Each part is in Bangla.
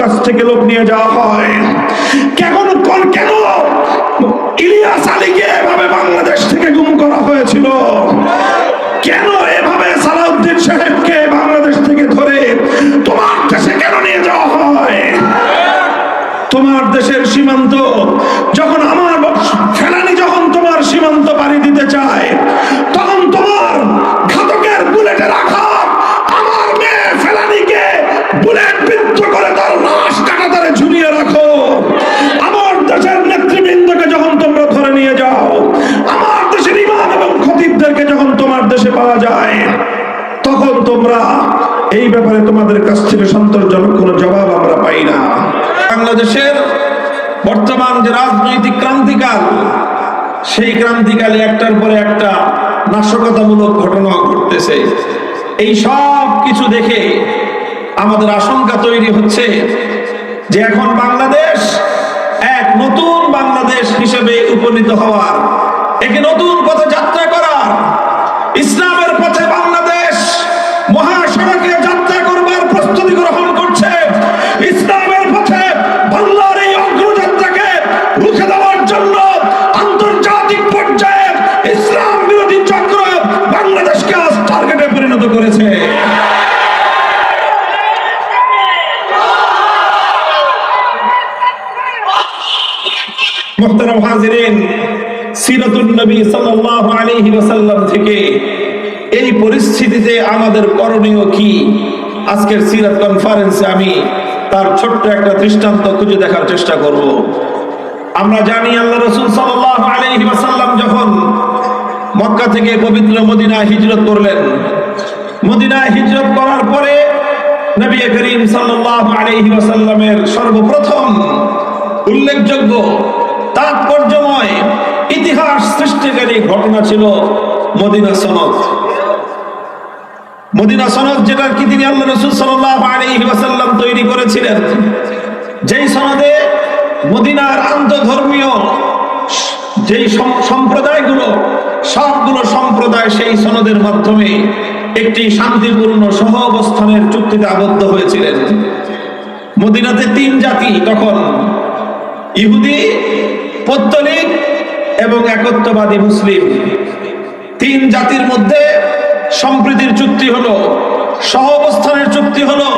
কাছ থেকে লোক নিয়ে যাওয়া হয়। কেমন কোন? ইলিয়াস আলীকে এভাবে বাংলাদেশ থেকে গুম করা হয়েছিল। কেন এভাবে সালাউদ্দিন সাহেবকে বাংলাদেশ থেকে ধরে তোমার দেশে কেন নিয়ে যাওয়া হয়? তোমার দেশের সীমান্ত, যখন আমার ফেলানি যখন তোমার সীমান্ত পাড়ি দিতে চায়, তখন তোমার ঘাতকের বুলেটের আঘাত আমার মেয়ে ফেলানিকে বুলেট বিদ্ধ করে তার লাশ কাটাতারে ঝুলিয়ে রাখো আমার দেশের নেতৃবৃন্দকে যখন তোমরা ধরে নিয়ে যাও আমার দেশের ইমাম এবং খতিবদেরকে যখন তোমার দেশে পাওয়া যায় তখন তোমরা এই ব্যাপারে তোমাদের কাছ থেকে সন্তোষজনক কোনো জবাব আমরা পাই না। বাংলাদেশের বর্তমান যে রাজনৈতিক ক্রান্তিকাল, সেই ক্রান্তিকালে একটার পরে একটা নাশকতামূলক ঘটনা ঘটতেছে। এই সব কিছু দেখে আমাদের আশঙ্কা তৈরি হচ্ছে যে এখন বাংলাদেশ এক নতুন বাংলাদেশ হিসেবে উপনীত হওয়ার, একে নতুন পথে যাত্রা সিরাতুল নবী সাল্লাল্লাহু আলাইহি ওয়াসাল্লাম থেকে এই পরিস্থিতিতে আমাদের করণীয় কি? আজকের সিরাত কনফারেন্সে আমি তার ছোট্ট একটা দৃষ্টান্ত খুঁজে দেখার চেষ্টা করব। আমরা জানি আল্লাহ রাসূল সাল্লাল্লাহু আলাইহি ওয়াসাল্লাম যখন মক্কা থেকে পবিত্র মদিনায় হিজরত করলেন। মদিনায় হিজরত করার পরে নবী করিম সাল্লাল্লাহু আলাইহি ওয়াসাল্লামের সর্বপ্রথম উল্লেখযোগ্য তাৎপর্যময় ইতিহাস সৃষ্টিকারী ঘটনা ছিল মদিনা সনদ। মদিনা সনদ যেটার কি তিনি আল্লাহ রসুল ওয়াসাল্লাম তৈরি করেছিলেন। যেই সনদে মদিনার আন্তধর্মীয় যেই সম- সম্প্রদায়গুলো, সবগুলো সম্প্রদায় সেই সনদের মাধ্যমে একটি শান্তিপূর্ণ সহ অবস্থানের চুক্তিতে আবদ্ধ হয়েছিলেন। মদিনাতে তিন জাতি তখন, ইহুদি পত্তলিক এবং একত্ববাদী মুসলিম। তিন জাতির মধ্যে সম্প্রীতির চুক্তি হলো সহ অবস্থানের চুক্তি হলো,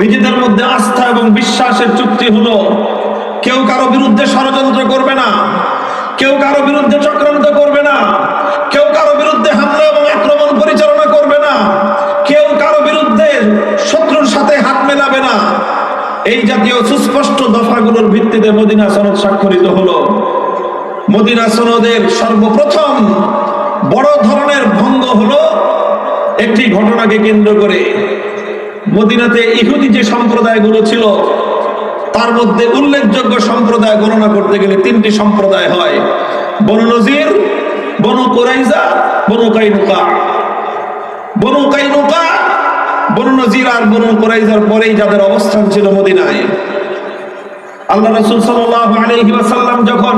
নিজেদের মধ্যে আস্থা এবং বিশ্বাসের চুক্তি হলো। কেউ কারও বিরুদ্ধে ষড়যন্ত্র করবে না, কেউ কারও বিরুদ্ধে চক্রান্ত করবে না কেউ কারও বিরুদ্ধে হামলা এবং আক্রমণ পরিচালনা করবে না কেউ কারও বিরুদ্ধে শত্রুর সাথে হাত মেলাবে না এই জাতীয় সুস্পষ্ট দফাগুলোর ভিত্তিতে মদিনা সনদ স্বাক্ষরিত হলো। মদিনা সনদের সর্বপ্রথম বড় ধরনের ভঙ্গ হলো একটি ঘটনাকে কেন্দ্র করে। মদিনাতে ইহুদি যে সম্প্রদায়গুলো ছিল, তার মধ্যে উল্লেখযোগ্য সম্প্রদায় গণনা করতে গেলে তিনটি সম্প্রদায় হয়। বনু নজির, বনু কোরাইজা, বনু কাইনুকা। বনু কাইনুকা, বনু নজির আর বনু কোরাইজার পরেই যাদের অবস্থান ছিল মদিনায়। আল্লাহ রসুল ওয়াসাল্লাম যখন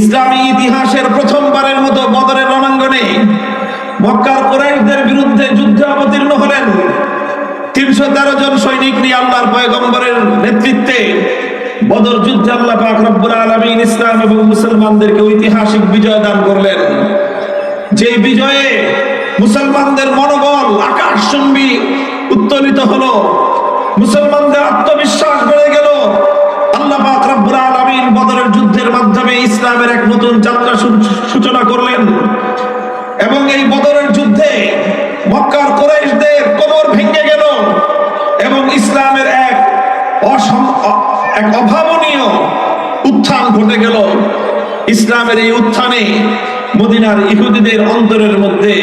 ইসলামী ইতিহাসের প্রথমবারের মতো বদরের রণাঙ্গনে মক্কার কোরাইশদের বিরুদ্ধে যুদ্ধে অবতীর্ণ হলেন, তিনশো তেরো জন সৈনিক নিয়ে আল্লাহর পয়গম্বরের নেতৃত্বে বদর যুদ্ধে আল্লাহ পাক রব্বুল আলামিন ইসলাম এবং মুসলমানদেরকে ঐতিহাসিক বিজয় দান করলেন। যে বিজয়ে মুসলমানদের মনোবল, আকাশচুম্বী উত্তোলিত হলো, মুসলমানদের আত্মবিশ্বাস ইসলামের এক নতুন যাত্রা সূচনা করলেন। এবং এই বদরের যুদ্ধে মক্কার কোরাইশদের কোমর ভেঙে গেল এবং ইসলামের এক এক অভাবনীয় উত্থান ঘটে গেল। ইসলামের এই উত্থানে মদিনার ইহুদিদের অন্তরের মধ্যে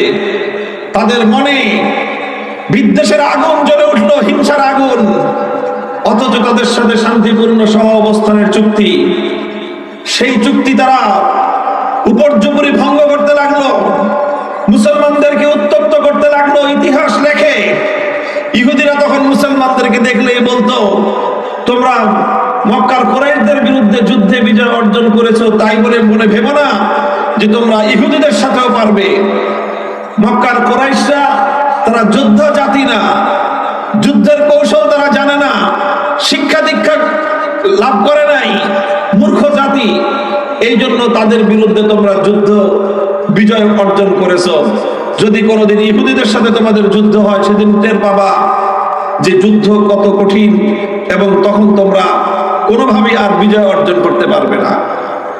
তাদের মনে বিদ্বেষের আগুন জ্বলে উঠল, হিংসার আগুন। অথচ তাদের সাথে শান্তিপূর্ণ সহ অবস্থানের চুক্তি সেই চুক্তি তারা উপর্যুপরি ভঙ্গ করতে লাগল। মুসলমানদেরকে উত্তপ্ত করতে লাগল। ইতিহাস লেখে। ইহুদিরা তখন মুসলমানদেরকে দেখলে বলতো, তোমরা মক্কার কোরাইশদের বিরুদ্ধে যুদ্ধে বিজয় অর্জন করেছ, তাই বলে মনে ভেবো না যে তোমরা ইহুদিদের সাথেও পারবে। মক্কার কোরাইশরা তারা যুদ্ধ জাতি না। যুদ্ধের কৌশল তারা জানে না। শিক্ষা দীক্ষা লাভ করে নাই, মূর্খ জাতি। এই জন্য তাদের বিরুদ্ধে তোমরা যুদ্ধ, বিজয় অর্জন করেছ। যদি কোনোদিন ইহুদিদের সাথে তোমাদের যুদ্ধ হয়, সেদিন টের পাবা যে যুদ্ধ কত কঠিন এবং তখন তোমরা কোনোভাবেই আর বিজয় অর্জন করতে পারবে না।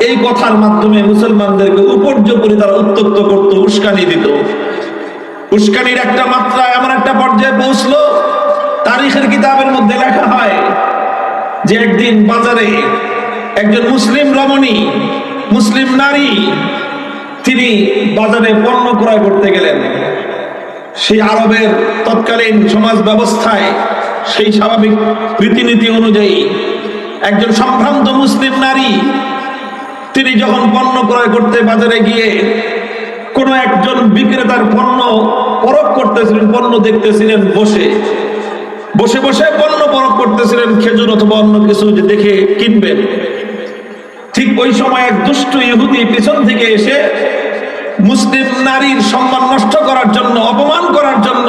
এই কথার মাধ্যমে মুসলমানদেরকে উপর্যপরি তারা উত্তক্ত করত, উস্কানি দিত। উস্কানির একটা মাত্রা এমন একটা পর্যায়ে পৌঁছলো। তারিখের কিতাবের মধ্যে লেখা হয় যে একদিন বাজারে একজন মুসলিম রমণী, মুসলিম নারী, তিনি বাজারে পণ্য ক্রয় করতে গেলেন। সেই আরবের তৎকালীন সমাজ ব্যবস্থায় সেই স্বাভাবিক রীতিনীতি অনুযায়ী একজন সম্ভ্রান্ত মুসলিম নারী, তিনি যখন পণ্য ক্রয় করতে বাজারে গিয়ে কোনো একজন বিক্রেতার পণ্য পরখ করতেছিলেন, পণ্য দেখতেছিলেন, বসে বসে বসে পণ্য পরখ করতেছিলেন, খেজুর অথবা অন্য কিছু যে দেখে কিনবেন। ঠিক ওই সময় এক দুষ্ট ইহুদি পিছন থেকে এসে মুসলিম নারীর সম্মান নষ্ট করার জন্য, অপমান করার জন্য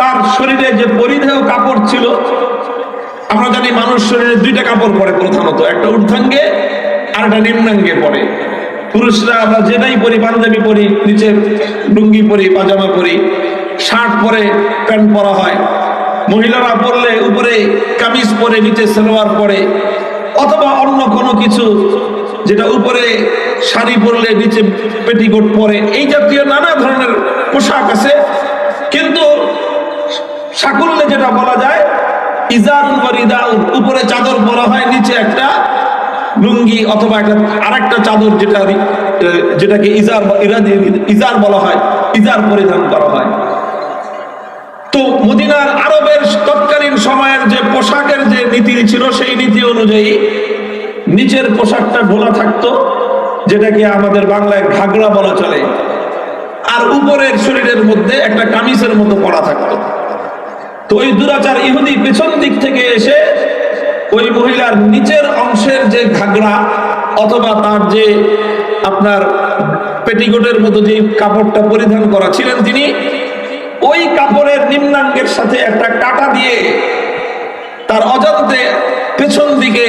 তার শরীরে যে পরিধেয় কাপড় ছিল, আমরা জানি মানুষ শরীরে দুইটা কাপড় পরে প্রধানত, একটা ঊর্ধ্বাঙ্গে আর একটা নিম্নাঙ্গে পরে। পুরুষরা আমরা যেটাই পরি, পাঞ্জাবি পরি, নিচে লুঙ্গি পরি, পাজামা পরি, শার্ট পরে প্যান্ট পরা হয়। মহিলারা পরলে উপরে কামিজ পরে, নিচে সালোয়ার পরে, অথবা অন্য কোনো কিছু যেটা উপরে শাড়ি পরলে নিচে পেটিকোট পরে, এই জাতীয় নানা ধরনের পোশাক আছে। কিন্তু সাকুল্যে যেটা বলা যায় উপরে চাদর পরা হয়, নিচে একটা লুঙ্গি অথবা একটা, আরেকটা চাদর যেটা, যেটাকে ইজার ইজার বলা হয়, ইজার পরিধান করা হয়। তো মদিনার আরবের তৎকালীন সময়ের যে পোশাকের যে নীতি ছিল সেই নীতি অনুযায়ী নিচের পোশাকটা ঢোলা থাকতো, যেটাকে আমাদের বাংলায় ঘাগড়া বলা চলে। আর উপরের শরীরের মধ্যে একটা কামিজের মতো পড়া থাকতো। তো ওই দুরাচার ইহুদি পেছন দিক থেকে এসে ওই মহিলার নিচের অংশের যে ঘাগড়া অথবা তার যে আপনার পেটিকোটের মতো যে কাপড়টা পরিধান করা ছিলেন তিনি, ওই কাপড়ের নিম্নাঙ্গের সাথে একটা কাটা দিয়ে তার অজান্তে পেছন দিকে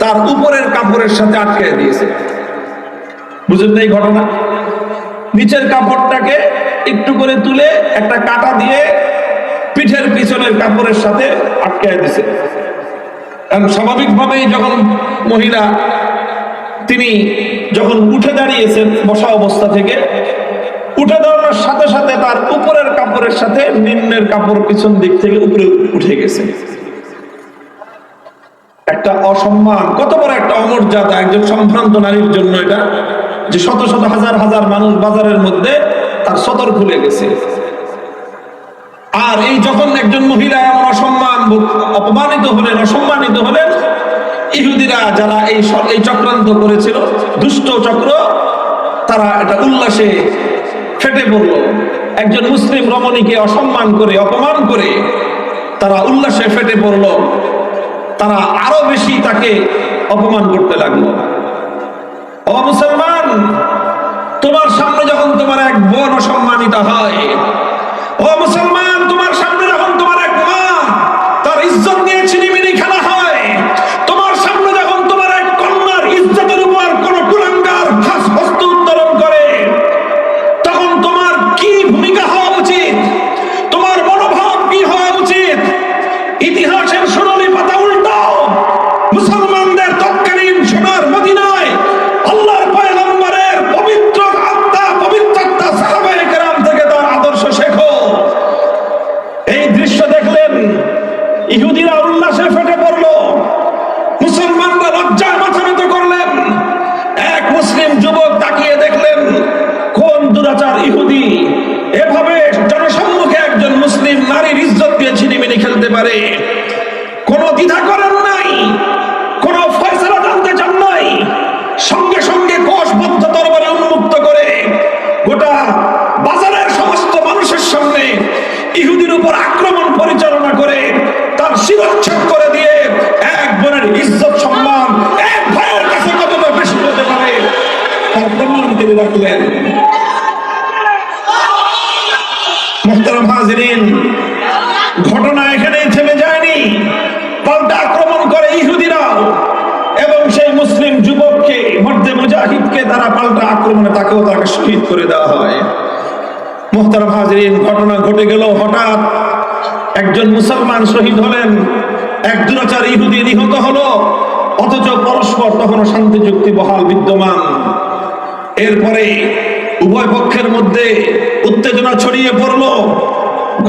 তার উপরের কাপড়ের সাথে আটকে দিয়েছে। বুঝলেন এই ঘটনা? নিচের কাপড়টাকে একটু করে তুলে একটা কাটা দিয়ে পিঠের পিছনের কাপড়ের সাথে আটকে দিছে কারণ স্বাভাবিকভাবেই যখন মহিলা তিনি যখন উঠে দাঁড়িয়েছেন বসা অবস্থা থেকে, উঠে দাঁড়ানোর সাথে সাথে তার উপরের কাপড়ের সাথে নিম্নের কাপড় পিছন দিক থেকে উপরে উঠে গেছে। একটা অসম্মান, কত বড় একটা অমর্যাদা একজন সম্ভ্রান্ত নারীর জন্য এটা, যে শত শত হাজার হাজার মানুষ বাজারের মধ্যে তার সতর খুলে গেছে। আর এই যখন একজন মহিলা এমন অসম্মান অপমানিত হলেন, অসম্মানিত হলেন, ইহুদিরা যারা এই এই চক্রান্ত করেছিল, দুষ্ট চক্র, তারা এটা উল্লাসে ফেটে পড়ল। একজন মুসলিম রমণীকে অসম্মান করে, অপমান করে তারা উল্লাসে ফেটে পড়ল। তারা আরও বেশি তাকে অপমান করতে লাগল। ও মুসলমান, তোমার সামনে যখন তোমার এক বোন অসম্মানিত হয়, ও মুসলমান, তোমার সামনে যখন তোমার এক মা তার ইজ্জত নিয়ে মুসলিম যুবক তাকিয়ে দেখলেন, কোন দুরাচার ইহুদি? এভাবে জনসম্মুখে একজন মুসলিম নারীর ইজ্জত দিয়ে ছিনিমিনি খেলতে পারে। হাজরিন, ঘটনা এখানেই থেমে যায়নি। পাল্টা আক্রমণ করে ইহুদিরাও এবং সেই মুসলিম যুবককে, মর্দে মুজাহিদকে তারা পাল্টা আক্রমণে তাকেও তাকে শহীদ করে দেওয়া হয়। মোহতারাম হাজরিন, ঘটনা ঘটে গেল হঠাৎ একজন মুসলমান শহীদ হলেন। এক দুরাচার ইহুদি নিহত হলো, অথচ পরস্পর তখনও শান্তি চুক্তি বহাল বিদ্যমান। এরপরে উভয় পক্ষের মধ্যে উত্তেজনা ছড়িয়ে পড়ল।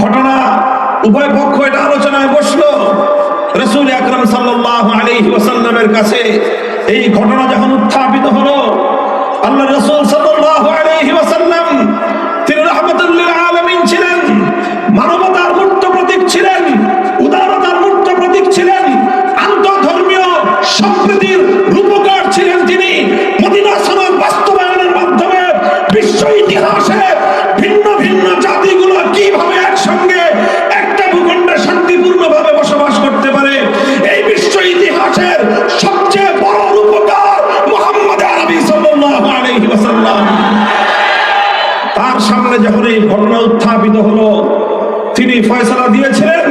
ঘটনা উভয় পক্ষ এটা আলোচনায় বসল। রসুল আকরম সাল্লাহ আলী ওয়াসাল্লামের কাছে এই ঘটনা যখন উত্থাপিত হলো আল্লাহ রসুল সাল্লাহ আলী ওয়াসাল্লাম তিনি রহমতুল্লিল আলমিন ছিলেন, মানবতার মূর্ত প্রতীক ছিলেন, উদারতার মূর্ত প্রতীক ছিলেন, আন্তধর্মীয় সম্প্রীতির সামনে যখন এই ঘটনা উত্থাপিত হলো, তিনি ফয়সলা দিয়েছিলেন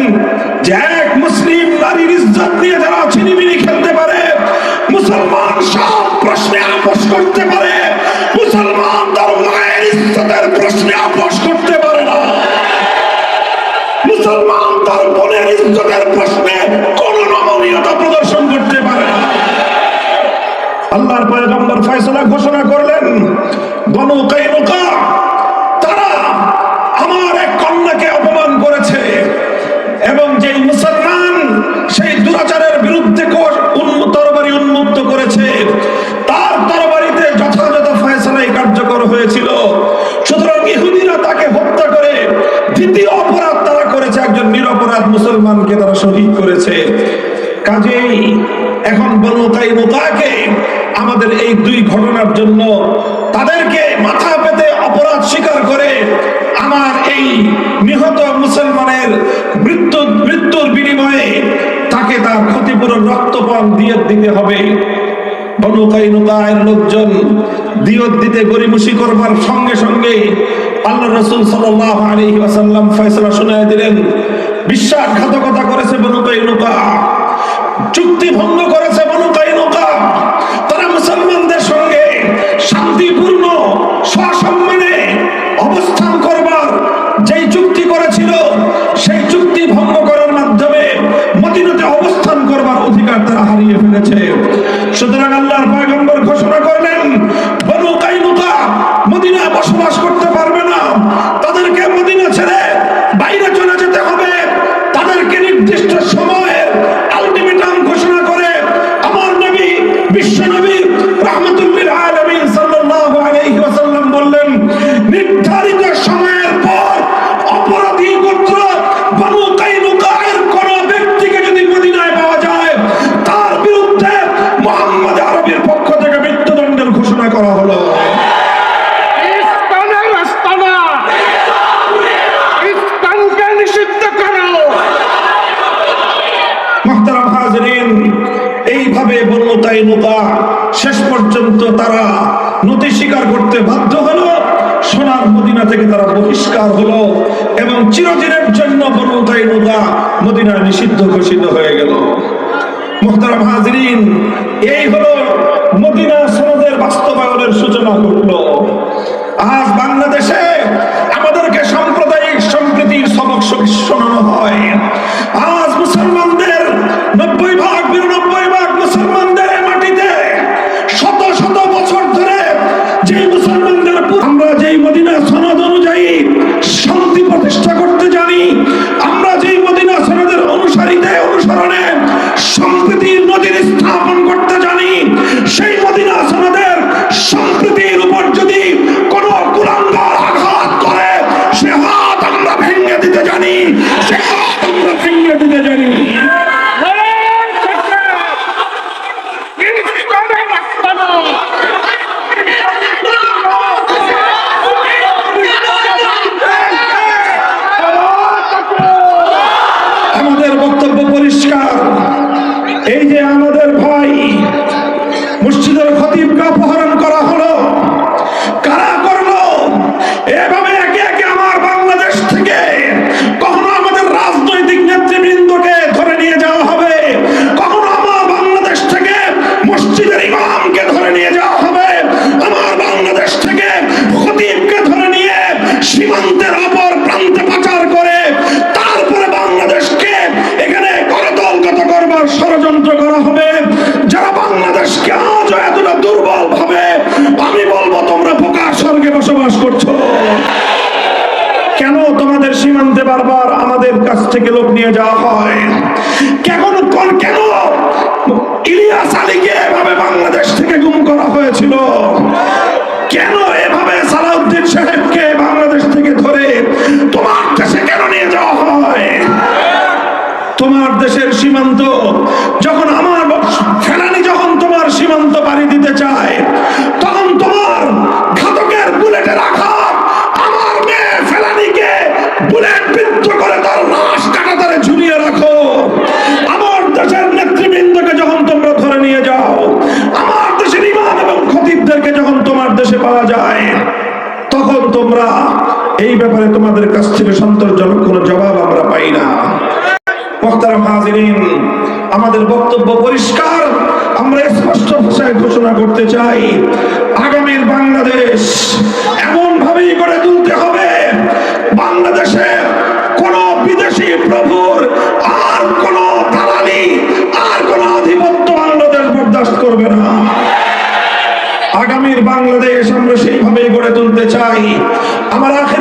যে এক মুসলিম নারীর ইজ্জত নিয়ে যারা ছিনিমিনি খেলতে পারে, মুসলমান সব প্রশ্নে আপোষ করতে বনু কাইনুকাকে আমাদের এই দুই ঘটনার জন্য তাদেরকে মাথা পেতে অপরাধ স্বীকার করে আমার এই নিহত মুসলমানের মৃত্যু, মৃত্যুর বিনিময়ে তাকে তার ক্ষতিপূরণ, রক্তপান দিয়ে দিতে হবে। বিশ্বাসঘাতকতা করেছে বনু কাইনুকা, চুক্তি ভঙ্গ করেছে সুতরাং আল্লাহর শেষ পর্যন্ত তারা নথি স্বীকার করতে বাধ্য হলো। সোনার মদিনা থেকে তারা বহিষ্কার হলো এবং চিরদিনের জন্য বনু কাইনুকা মদিনা নিষিদ্ধ ঘোষিত হয়ে গেল। এই হলো মদিনা সনদের বাস্তবায়নের সূচনা ঘটলো। আজ বাংলাদেশে আমাদেরকে সাম্প্রদায়িক সম্প্রীতির সবক শোনানো হয়। আজ মুসলমানদের কাছ থেকে লোক নিয়ে যাওয়া হয়। কেমন কেন? ইলিয়াস আলীকে এভাবে বাংলাদেশ থেকে গুম করা হয়েছিল? চাই, আগামীর বাংলাদেশ এমন ভাবেই গড়ে তুলতে হবে, বাংলাদেশে কোন বিদেশি প্রভুর আর কোন দালালি আর কোন আধিপত্য বাংলাদেশ বরদাস্ত করবে না। আগামীর বাংলাদেশ আমরা সেইভাবেই গড়ে তুলতে চাই। আমার আখের